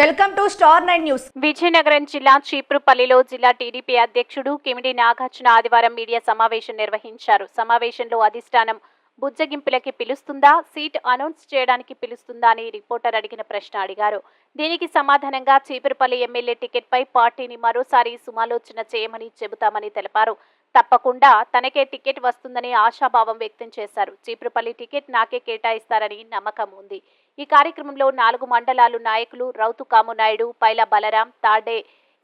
Welcome to star nine news. Vizianagaram జిల్లా చీపురుపల్లిలో జిల్లా టీడీపీ అధ్యక్షుడు కిమిడి నాగార్జున ఆదివారం మీడియా సమావేశం నిర్వహించారు. సమావేశంలో అధిష్టానం బుజ్జగింపులకి పిలుస్తుందా సీట్ అనౌన్స్ చేయడానికి పిలుస్తుందా అని రిపోర్టర్ అడిగిన ప్రశ్న అడిగారు. దీనికి సమాధానంగా చీపురుపల్లి ఎమ్మెల్యే టికెట్పై పార్టీని మరోసారి సుమాలోచన చేయమని చెబుతామని తెలిపారు. తప్పకుండా తనకే టికెట్ వస్తుందని ఆశాభావం వ్యక్తం చేశారు. చీపురుపల్లి టికెట్ నాకే కేటాయిస్తారని నమ్మకం ఉంది. ఈ కార్యక్రమంలో నాలుగు మండలాలు నాయకులు రౌతు కామునాయుడు పైల బలరాం తాడే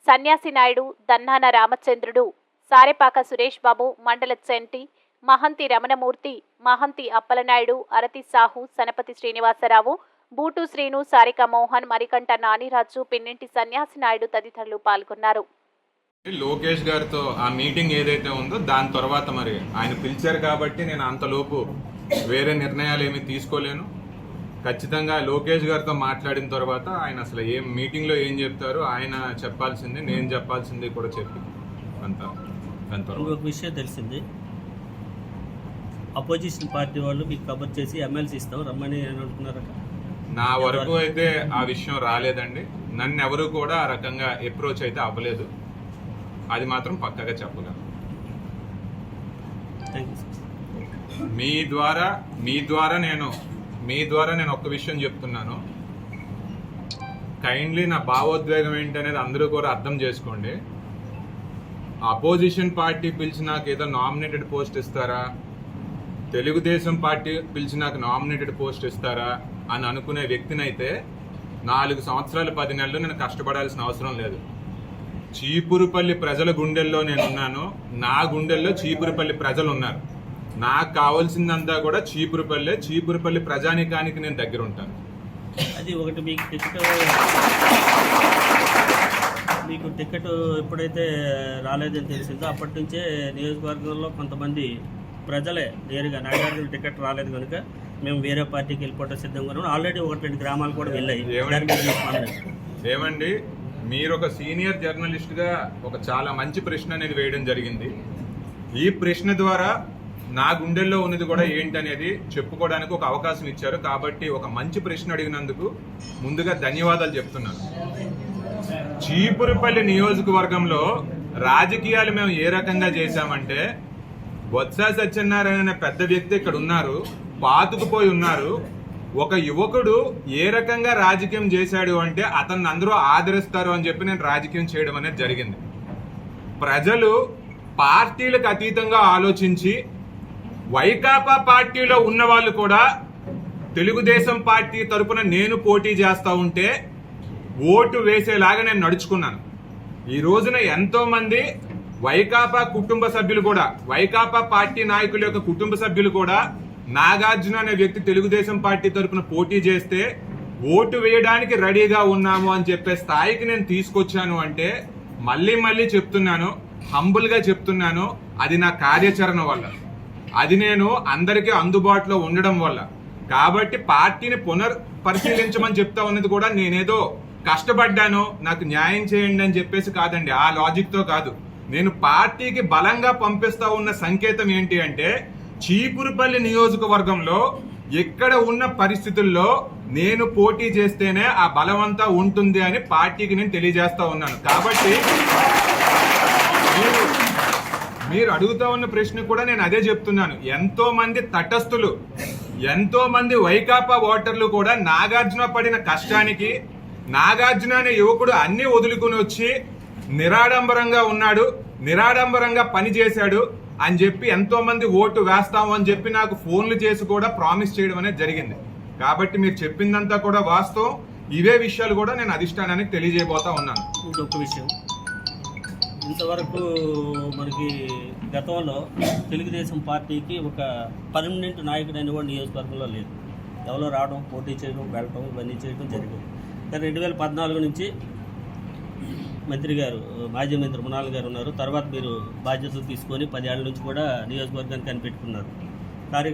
సన్యాసి నాయుడు దన్నాన రామచంద్రుడు సారెపాక సురేష్ బాబు మండల చెంటి మహంతి రమణమూర్తి మహంతి అప్పలనాయుడు అరతి సాహు సనపతి శ్రీనివాసరావు బూటు శ్రీను సారిక మోహన్ మరికంట నానిరాజు పిన్నింటి సన్యాసి నాయుడు తదితరులు పాల్గొన్నారు. లోకేష్ గారితో ఆ మీటింగ్ ఏదైతే ఉందో దాని తర్వాత మరి ఆయన పిలిచారు కాబట్టి నేను అంతలోపు వేరే నిర్ణయాలు ఏమీ తీసుకోలేను. ఖచ్చితంగా లోకేష్ గారితో మాట్లాడిన తర్వాత ఆయన అసలు ఏం మీటింగ్లో ఏం చెప్తారు ఆయన చెప్పాల్సింది నేను చెప్పాల్సింది కూడా చెప్పి అంత దాని తర్వాత ఇంకొక విషయం తెలిసింది. అపోజిషన్ పార్టీ వాళ్ళు మీకు కబర్ చేసి ఎమ్మెల్సీ ఇస్తాం రమ్మని అని అంటున్నారట నా వరకు అయితే ఆ విషయం రాలేదండి. నన్ను ఎవరు కూడా ఆ రకంగా అప్రోచ్ అయితే అవ్వలేదు. అది మాత్రం పక్కగా చెప్పగలను. మీ ద్వారా మీ ద్వారా నేను మీ ద్వారా నేను ఒక్క విషయం చెప్తున్నాను. కైండ్లీ నా భావోద్వేగం ఏంటనేది అందరూ కూడా అర్థం చేసుకోండి. అపోజిషన్ పార్టీ పిలిచి నాకు ఏదో నామినేటెడ్ పోస్ట్ ఇస్తారా? తెలుగుదేశం పార్టీ పిలిచి నాకు నామినేటెడ్ పోస్ట్ ఇస్తారా? అని అనుకునే వ్యక్తినైతే నాలుగు సంవత్సరాలు పది నెలలు నేను కష్టపడాల్సిన అవసరం లేదు. చీపురుపల్లి ప్రజల గుండెల్లో నేను ఉన్నాను నా గుండెల్లో చీపురుపల్లి ప్రజలు ఉన్నారు నాకు కావాల్సిందంతా కూడా చీపురుపల్లె చీపురుపల్లి ప్రజానికానికి నేను దగ్గర ఉంటాను అది ఒకటి మీకు టికెట్ మీకు టికెట్ ఎప్పుడైతే రాలేదని తెలిసిందో అప్పటి నుంచే నియోజకవర్గంలో కొంతమంది ప్రజలే నేరుగా నాగార్జున టికెట్ రాలేదు కనుక మేము వేరే పార్టీకి వెళ్ళిపోవడం సిద్ధంగా ఉన్నాం. ఆల్రెడీ ఒకటి రెండు గ్రామాలు కూడా వెళ్ళాయి. ఏమండి? మీరు ఒక సీనియర్ జర్నలిస్ట్గా ఒక చాలా మంచి ప్రశ్న అనేది వేయడం జరిగింది. ఈ ప్రశ్న ద్వారా నా గుండెల్లో ఉన్నది కూడా ఏంటనేది చెప్పుకోవడానికి ఒక అవకాశం ఇచ్చారు. కాబట్టి ఒక మంచి ప్రశ్న అడిగినందుకు ముందుగా ధన్యవాదాలు చెప్తున్నాను. చీపురుపల్లి నియోజకవర్గంలో రాజకీయాలు మేము ఏ రకంగా చేశామంటే బొత్స సత్యనారాయణ అనే పెద్ద వ్యక్తి ఇక్కడ ఉన్నారు పాతుకుపోయి ఉన్నారు. ఒక యువకుడు ఏ రకంగా రాజకీయం చేశాడు అంటే అతన్ని అందరూ ఆదరిస్తారు అని చెప్పి నేను రాజకీయం చేయడం అనేది జరిగింది. ప్రజలు పార్టీలకు అతీతంగా ఆలోచించి వైకాపా పార్టీలో ఉన్న వాళ్ళు కూడా తెలుగుదేశం పార్టీ తరపున నేను పోటీ చేస్తూ ఉంటే ఓటు వేసేలాగా నేను నడుచుకున్నాను. ఈ రోజున ఎంతో మంది వైకాపా కుటుంబ సభ్యులు కూడా వైకాపా పార్టీ నాయకుల యొక్క కుటుంబ సభ్యులు కూడా నాగార్జున అనే వ్యక్తి తెలుగుదేశం పార్టీ తరఫున పోటీ చేస్తే ఓటు వేయడానికి రెడీగా ఉన్నాము అని చెప్పే స్థాయికి నేను తీసుకొచ్చాను అంటే మళ్ళీ మళ్ళీ చెప్తున్నాను హంబుల్గా చెప్తున్నాను అది నా కార్యాచరణ వల్ల. అది నేను అందరికీ అందుబాటులో ఉండడం వల్ల. కాబట్టి పార్టీని పునర్ పరిశీలించమని చెప్తా ఉన్నది కూడా నేనేదో కష్టపడ్డాను నాకు న్యాయం చేయండి అని చెప్పేసి కాదండి ఆ లాజిక్తో కాదు. నేను పార్టీకి బలంగా పంపిస్తా ఉన్న సంకేతం ఏంటి అంటే చీపురుపల్లి నియోజకవర్గంలో ఎక్కడ ఉన్న పరిస్థితుల్లో నేను పోటీ చేస్తేనే ఆ బలమంతా ఉంటుంది అని పార్టీకి నేను తెలియజేస్తా ఉన్నాను. కాబట్టి మీరు మీరు అడుగుతా ఉన్న ప్రశ్న కూడా నేను అదే చెప్తున్నాను. ఎంతో మంది తటస్థులు ఎంతో మంది వైకాపా ఓటర్లు కూడా నాగార్జున పడిన కష్టానికి నాగార్జున అనే యువకుడు అన్ని వదులుకుని వచ్చి నిరాడంబరంగా ఉన్నాడు నిరాడంబరంగా పని చేశాడు అని చెప్పి ఎంతో మంది ఓటు వేస్తాము అని చెప్పి నాకు ఫోన్లు చేసి కూడా ప్రామిస్ చేయడం అనేది జరిగింది. కాబట్టి మీరు చెప్పిందంతా కూడా వాస్తవం. ఇవే విషయాలు కూడా నేను అధిష్టానానికి తెలియజేయబోతా ఉన్నాను. ఇంకొక విషయం. ఇంతవరకు మనకి గతంలో తెలుగుదేశం పార్టీకి ఒక పర్మనెంట్ నాయకుడు అనేవాడు నియోజకవర్గంలో లేదు. ఎవరో రావడం పోటీ చేయడం వెళ్ళడం ఇవన్నీ చేయడం జరిగింది. కానీ రెండు వేల పద్నాలుగు నుంచి మంత్రి గారు మాజీ మంత్రి మునాల్ గారు ఉన్నారు. తర్వాత మీరు బాధ్యతలు తీసుకొని పదేళ్ళ నుంచి కూడా నియోజకవర్గాన్ని కనిపెట్టుకున్నారు. కార్యకర్త